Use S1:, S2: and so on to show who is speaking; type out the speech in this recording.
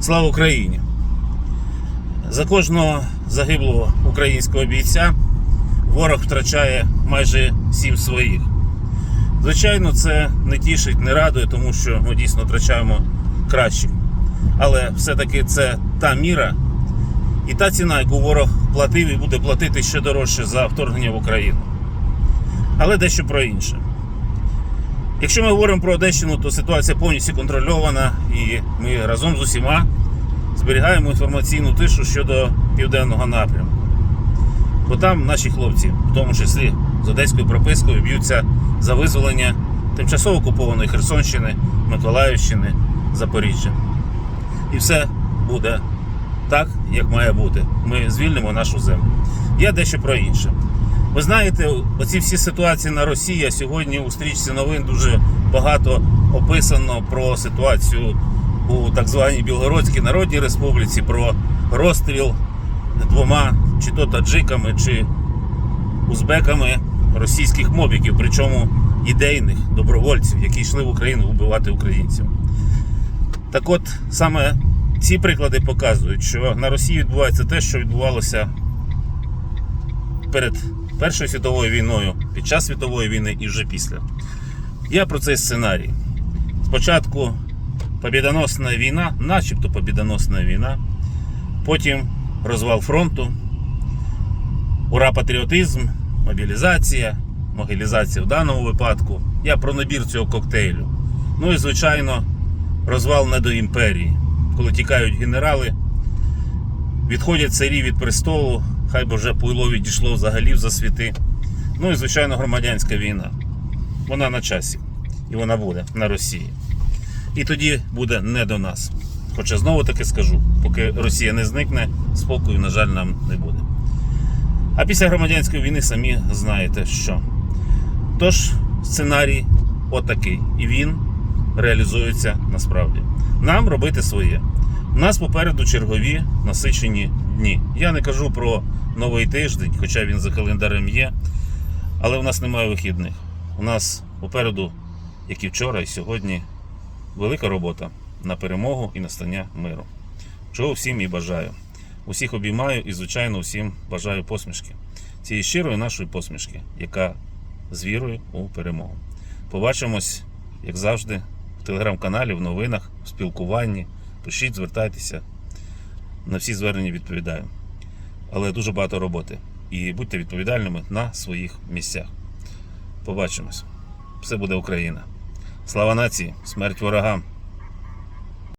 S1: Слава Україні! За кожного загиблого українського бійця ворог втрачає майже сім своїх. Звичайно, це не тішить, не радує, тому що ми дійсно втрачаємо кращих. Але все-таки це та міра і та ціна, яку ворог платив і буде платити ще дорожче за вторгнення в Україну. Але дещо про інше. Якщо ми говоримо про Одещину, то ситуація повністю контрольована, і ми разом з усіма зберігаємо інформаційну тишу щодо південного напрямку. Бо там наші хлопці, в тому числі з одеською пропискою, б'ються за визволення тимчасово окупованої Херсонщини, Миколаївщини, Запоріжжя. І все буде так, як має бути. Ми звільнимо нашу землю. Я дещо про інше. Ви знаєте, оці всі ситуації на Росії сьогодні у стрічці новин дуже багато описано про ситуацію у так званій Білгородській Народній Республіці, про розстріл двома чи то таджиками, чи узбеками російських мобіків, причому ідейних добровольців, які йшли в Україну вбивати українців. Так от саме ці приклади показують, що на Росії відбувається те, що відбувалося перед Першою світовою війною, під час світової війни і вже після. Я про цей сценарій. Спочатку побідоносна війна, начебто побідоносна війна, потім розвал фронту, ура патріотизм, мобілізація, могилізація в даному випадку. Я про набір цього коктейлю. Ну і, звичайно, розвал недоімперії, коли тікають генерали, відходять царі від престолу, хай би вже пуйло відійшло взагалі в засвіти. Ну і, звичайно, громадянська війна. Вона на часі. І вона буде на Росії. І тоді буде не до нас. Хоча знову таки скажу, поки Росія не зникне, спокою, на жаль, нам не буде. А після громадянської війни самі знаєте що. Тож, сценарій отакий. І він реалізується насправді. Нам робити своє. У нас попереду чергові насичені дні. Я не кажу про новий тиждень, хоча він за календарем є. Але у нас немає вихідних. У нас попереду, як і вчора, і сьогодні, велика робота на перемогу і настання миру. Чого всім і бажаю. Усіх обіймаю і, звичайно, усім бажаю посмішки. Цієї щирої нашої посмішки, яка з вірою у перемогу. Побачимось, як завжди, в телеграм-каналі, в новинах, в спілкуванні. Пишіть, звертайтеся. На всі звернення відповідаю. Але дуже багато роботи. І будьте відповідальними на своїх місцях. Побачимось. Все буде Україна. Слава нації, смерть ворогам!